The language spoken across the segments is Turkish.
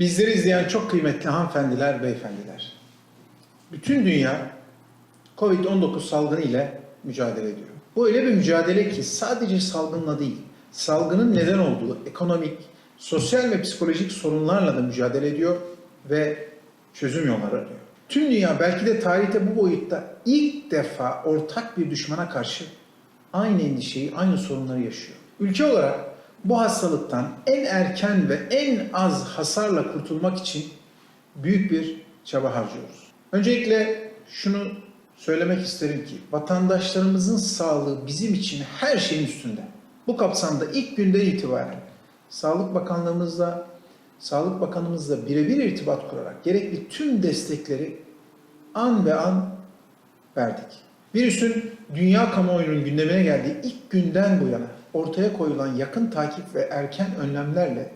Bizleri izleyen çok kıymetli hanımefendiler, beyefendiler. Bütün dünya Covid-19 salgını ile mücadele ediyor. Bu öyle bir mücadele ki sadece salgınla değil, salgının neden olduğu ekonomik, sosyal ve psikolojik sorunlarla da mücadele ediyor ve çözüm yolları arıyor. Tüm dünya belki de tarihte bu boyutta ilk defa ortak bir düşmana karşı aynı endişeyi, aynı sorunları yaşıyor. Ülke olarak bu hastalıktan en erken ve en az hasarla kurtulmak için büyük bir çaba harcıyoruz. Öncelikle şunu söylemek isterim ki vatandaşlarımızın sağlığı bizim için her şeyin üstünde. Bu kapsamda ilk günden itibaren Sağlık Bakanlığımızla, Sağlık Bakanımızla birebir irtibat kurarak gerekli tüm destekleri an ve an verdik. Virüsün dünya kamuoyunun gündemine geldiği ilk günden bu yana ortaya koyulan yakın takip ve erken önlemlerle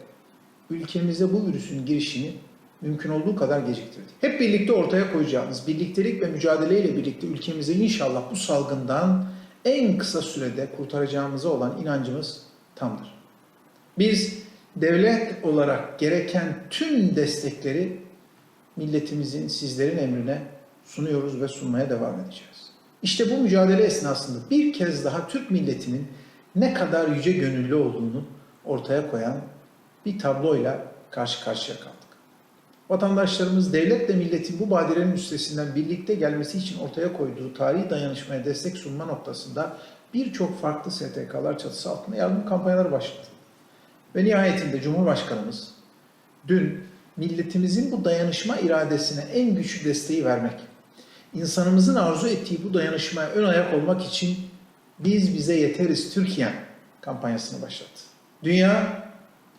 ülkemize bu virüsün girişini mümkün olduğu kadar geciktirdik. Hep birlikte ortaya koyacağımız birliktelik ve mücadeleyle birlikte ülkemize inşallah bu salgından en kısa sürede kurtaracağımıza olan inancımız tamdır. Biz devlet olarak gereken tüm destekleri milletimizin, sizlerin emrine sunuyoruz ve sunmaya devam edeceğiz. İşte bu mücadele esnasında bir kez daha Türk milletinin ne kadar yüce gönüllü olduğunu ortaya koyan bir tabloyla karşı karşıya kaldık. Vatandaşlarımız devletle milletin bu badirenin üstesinden birlikte gelmesi için ortaya koyduğu tarihi dayanışmaya destek sunma noktasında birçok farklı STK'lar çatısı altında yardım kampanyaları başlattı. Ve nihayetinde Cumhurbaşkanımız dün milletimizin bu dayanışma iradesine en güçlü desteği vermek, insanımızın arzu ettiği bu dayanışmaya ön ayak olmak için biz bize yeteriz Türkiye kampanyasını başlattı. Dünya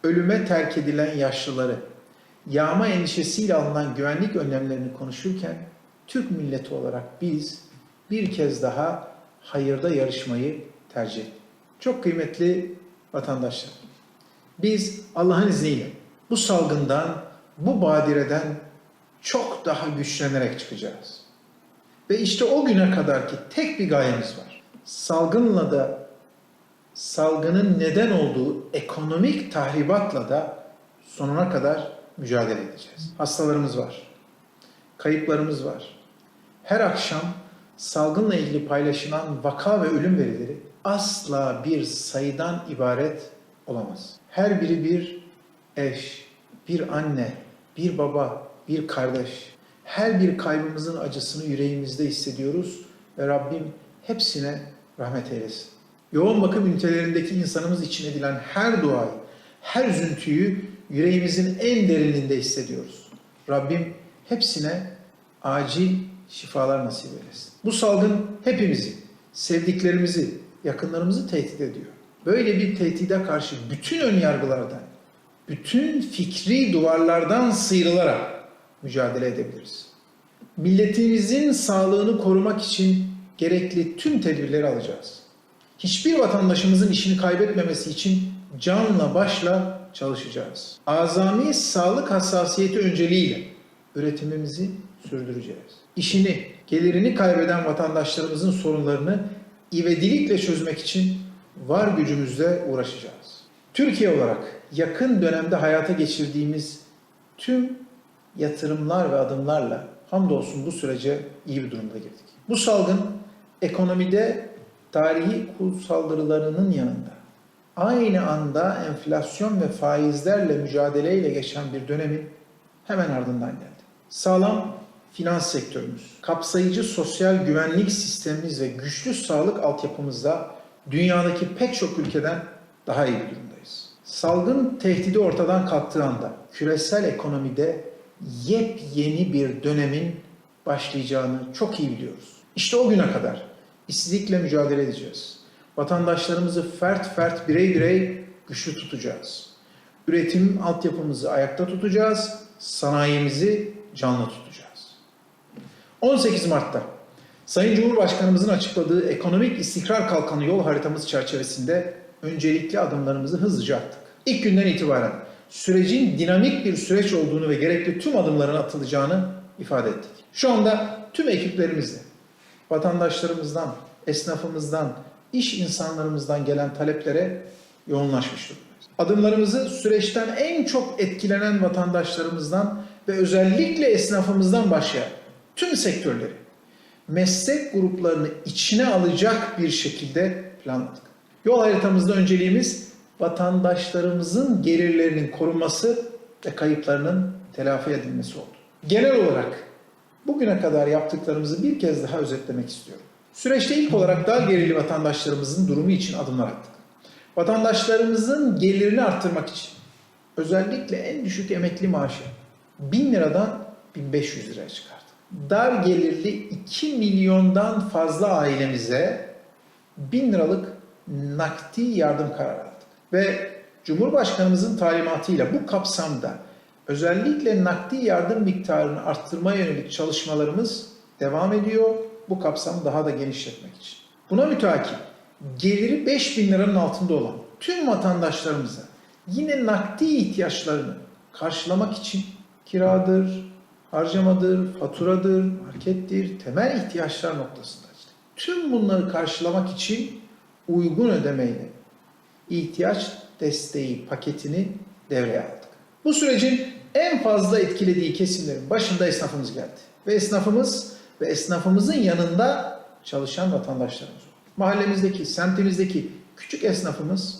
ölüme terk edilen yaşlıları, yağma endişesiyle alınan güvenlik önlemlerini konuşurken Türk milleti olarak biz bir kez daha hayırda yarışmayı tercih ettik. Çok kıymetli vatandaşlar, biz Allah'ın izniyle bu salgından, bu badireden çok daha güçlenerek çıkacağız. Ve işte o güne kadar ki tek bir gayemiz var. Salgınla da salgının neden olduğu ekonomik tahribatla da sonuna kadar mücadele edeceğiz. Hastalarımız var. Kayıplarımız var. Her akşam salgınla ilgili paylaşılan vaka ve ölüm verileri asla bir sayıdan ibaret olamaz. Her biri bir eş, bir anne, bir baba, bir kardeş. Her bir kaybımızın acısını yüreğimizde hissediyoruz ve Rabbim hepsine rahmet eylesin. Yoğun bakım ünitelerindeki insanımız için edilen her duayı, her üzüntüyü yüreğimizin en derininde hissediyoruz. Rabbim hepsine acil şifalar nasip eylesin. Bu salgın hepimizi, sevdiklerimizi, yakınlarımızı tehdit ediyor. Böyle bir tehdide karşı bütün ön yargılardan, bütün fikri duvarlardan sıyrılarak mücadele edebiliriz. Milletimizin sağlığını korumak için gerekli tüm tedbirleri alacağız. Hiçbir vatandaşımızın işini kaybetmemesi için canla başla çalışacağız. Azami sağlık hassasiyeti önceliğiyle üretimimizi sürdüreceğiz. İşini, gelirini kaybeden vatandaşlarımızın sorunlarını ivedilikle çözmek için var gücümüzle uğraşacağız. Türkiye olarak yakın dönemde hayata geçirdiğimiz tüm yatırımlar ve adımlarla hamdolsun bu sürece iyi bir durumda girdik. Bu salgın ekonomide tarihi kur saldırılarının yanında aynı anda enflasyon ve faizlerle mücadeleyle geçen bir dönemin hemen ardından geldi. Sağlam finans sektörümüz, kapsayıcı sosyal güvenlik sistemimiz ve güçlü sağlık altyapımızla dünyadaki pek çok ülkeden daha iyi bir durumdayız. Salgın tehdidi ortadan kalktığı anda küresel ekonomide yepyeni bir dönemin başlayacağını çok iyi biliyoruz. İşte o güne kadar işsizlikle mücadele edeceğiz. Vatandaşlarımızı fert fert birey birey güçlü tutacağız. Üretim altyapımızı ayakta tutacağız, sanayimizi canlı tutacağız. 18 Mart'ta Sayın Cumhurbaşkanımızın açıkladığı ekonomik istikrar kalkanı yol haritamız çerçevesinde öncelikli adımlarımızı hızlıca attık. İlk günden itibaren sürecin dinamik bir süreç olduğunu ve gerekli tüm adımların atılacağını ifade ettik. Şu anda tüm ekiplerimizle vatandaşlarımızdan, esnafımızdan, iş insanlarımızdan gelen taleplere yoğunlaşmış durumdayız. Adımlarımızı süreçten en çok etkilenen vatandaşlarımızdan ve özellikle esnafımızdan başlayan tüm sektörleri, meslek gruplarını içine alacak bir şekilde planladık. Yol haritamızda önceliğimiz vatandaşlarımızın gelirlerinin korunması ve kayıplarının telafi edilmesi oldu. Genel olarak bugüne kadar yaptıklarımızı bir kez daha özetlemek istiyorum. Süreçte ilk olarak dar gelirli vatandaşlarımızın durumu için adımlar attık. Vatandaşlarımızın gelirini arttırmak için özellikle en düşük emekli maaşı 1000 liradan 1500 liraya çıkardık. Dar gelirli 2 milyondan fazla ailemize 1000 liralık nakdi yardım kararı aldık. Ve Cumhurbaşkanımızın talimatıyla bu kapsamda özellikle nakdi yardım miktarını arttırmaya yönelik çalışmalarımız devam ediyor. Bu kapsamı daha da genişletmek için. Buna müteakip geliri 5000 liranın altında olan tüm vatandaşlarımıza yine nakdi ihtiyaçlarını karşılamak için kiradır, harcamadır, faturadır, markettir, temel ihtiyaçlar noktasında. işte. Tüm bunları karşılamak için uygun ödemeyle ihtiyaç desteği paketini devreye aldık. Bu sürecin en fazla etkilediği kesimlerin başında esnafımız geldi. Ve esnafımız ve esnafımızın yanında çalışan vatandaşlarımız. Mahallemizdeki, semtimizdeki küçük esnafımız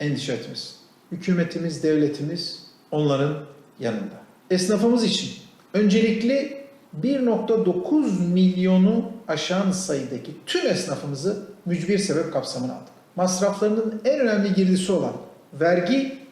endişe etmesin. Hükümetimiz, devletimiz onların yanında. Esnafımız için öncelikli 1.9 milyonu aşan sayıdaki tüm esnafımızı mücbir sebep kapsamına aldık. Masraflarının en önemli girdisi olan vergi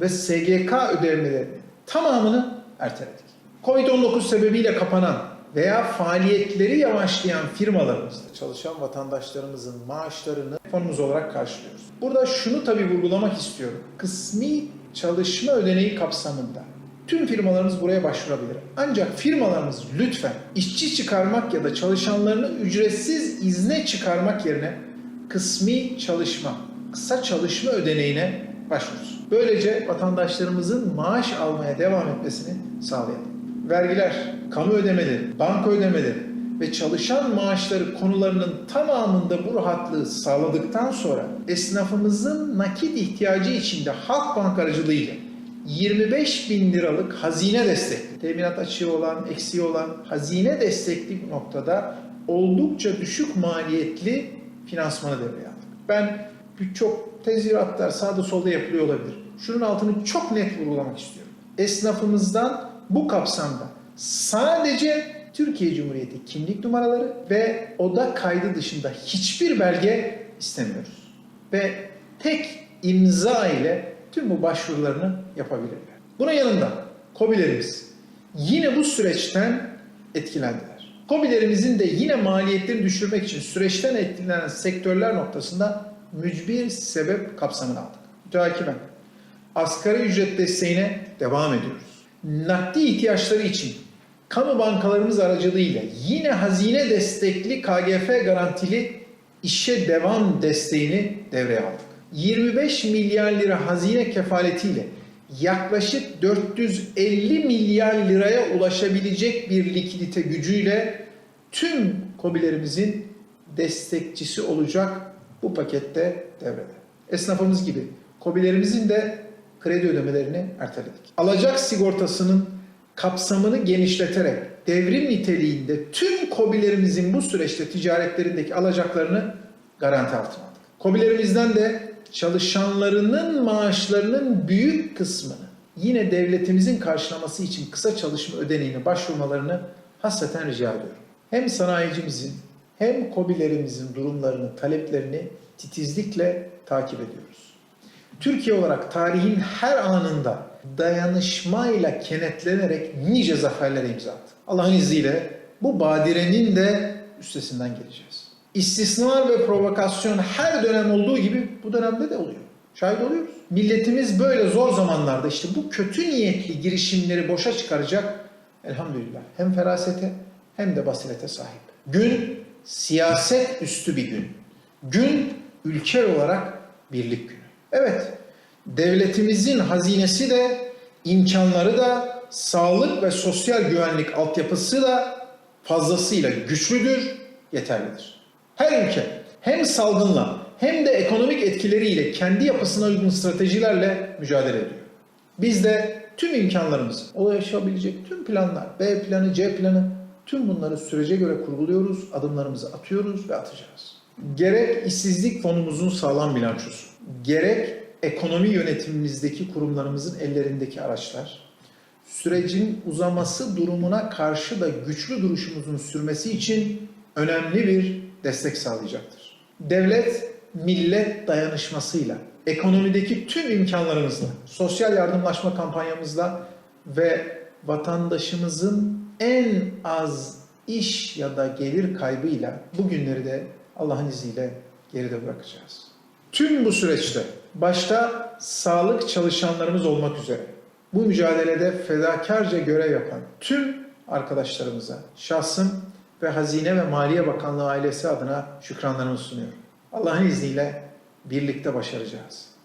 ve SGK ödemelerinin tamamını erteledik. Covid-19 sebebiyle kapanan veya faaliyetleri yavaşlayan firmalarımızda çalışan vatandaşlarımızın maaşlarını fonumuz olarak karşılıyoruz. Burada şunu tabii vurgulamak istiyorum. Kısmi çalışma ödeneği kapsamında tüm firmalarımız buraya başvurabilir. Ancak firmalarımız lütfen işçi çıkarmak ya da çalışanlarını ücretsiz izne çıkarmak yerine kısmi çalışma, kısa çalışma ödeneğine başvursun. Böylece vatandaşlarımızın maaş almaya devam etmesini sağlayalım. Vergiler, kamu ödemeleri, banka ödemeleri ve çalışan maaşları konularının tamamında bu rahatlığı sağladıktan sonra esnafımızın nakit ihtiyacı içinde Halk Bank aracılığıyla 25 bin liralık hazine destekli, teminat açığı olan, eksiği olan hazine destekli noktada oldukça düşük maliyetli finansmanı devreye aldık. Ben birçok tezviratlar sağda solda yapılıyor olabilir. Şunun altını çok net vurgulamak istiyorum. Esnafımızdan bu kapsamda sadece Türkiye Cumhuriyeti kimlik numaraları ve oda kaydı dışında hiçbir belge istemiyoruz. Ve tek imza ile tüm bu başvurularını yapabilirler. Bunun yanında KOBİ'lerimiz yine bu süreçten etkilendiler. KOBİ'lerimizin de yine maliyetlerini düşürmek için süreçten etkilenen sektörler noktasında mücbir sebep kapsamına aldık. Müteakiben asgari ücret desteğine devam ediyoruz. Nakdi ihtiyaçları için kamu bankalarımız aracılığıyla yine hazine destekli KGF garantili işe devam desteğini devreye aldık. 25 milyar lira hazine kefaletiyle yaklaşık 450 milyar liraya ulaşabilecek bir likidite gücüyle tüm KOBİ'lerimizin destekçisi olacak bu pakette devrede. Esnafımız gibi KOBİ'lerimizin de kredi ödemelerini erteledik. Alacak sigortasının kapsamını genişleterek devrim niteliğinde tüm KOBİ'lerimizin bu süreçte ticaretlerindeki alacaklarını garanti altına aldık. KOBİ'lerimizden de çalışanlarının maaşlarının büyük kısmını yine devletimizin karşılaması için kısa çalışma ödeneğine başvurmalarını hasreten rica ediyorum. Hem sanayicimizin hem KOBİ'lerimizin durumlarını, taleplerini titizlikle takip ediyoruz. Türkiye olarak tarihin her anında dayanışmayla kenetlenerek nice zaferlere imza attı. Allah'ın izniyle bu badirenin de üstesinden geleceğiz. İstismar ve provokasyon her dönem olduğu gibi bu dönemde de oluyor. Şahit oluyoruz. Milletimiz böyle zor zamanlarda işte bu kötü niyetli girişimleri boşa çıkaracak elhamdülillah hem ferasete hem de basirete sahip. Gün siyaset üstü bir gün. Gün ülke olarak birlik günü. Evet, devletimizin hazinesi de, imkanları da, sağlık ve sosyal güvenlik altyapısı da fazlasıyla güçlüdür, yeterlidir. Her ülke hem salgınla hem de ekonomik etkileriyle kendi yapısına uygun stratejilerle mücadele ediyor. Biz de tüm imkanlarımızı, ulaşabilecek tüm planlar, B planı, C planı, tüm bunları sürece göre kurguluyoruz, adımlarımızı atıyoruz ve atacağız. Gerek işsizlik fonumuzun sağlam bilançosu, gerek ekonomi yönetimimizdeki kurumlarımızın ellerindeki araçlar, sürecin uzaması durumuna karşı da güçlü duruşumuzun sürmesi için önemli bir destek sağlayacaktır. Devlet, millet dayanışmasıyla, ekonomideki tüm imkanlarımızla, sosyal yardımlaşma kampanyamızla ve vatandaşımızın en az iş ya da gelir kaybıyla bu günleri de Allah'ın izniyle geride bırakacağız. Tüm bu süreçte başta sağlık çalışanlarımız olmak üzere bu mücadelede fedakarca görev yapan tüm arkadaşlarımıza şahsım ve Hazine ve Maliye Bakanlığı ailesi adına şükranlarımı sunuyorum. Allah'ın izniyle birlikte başaracağız.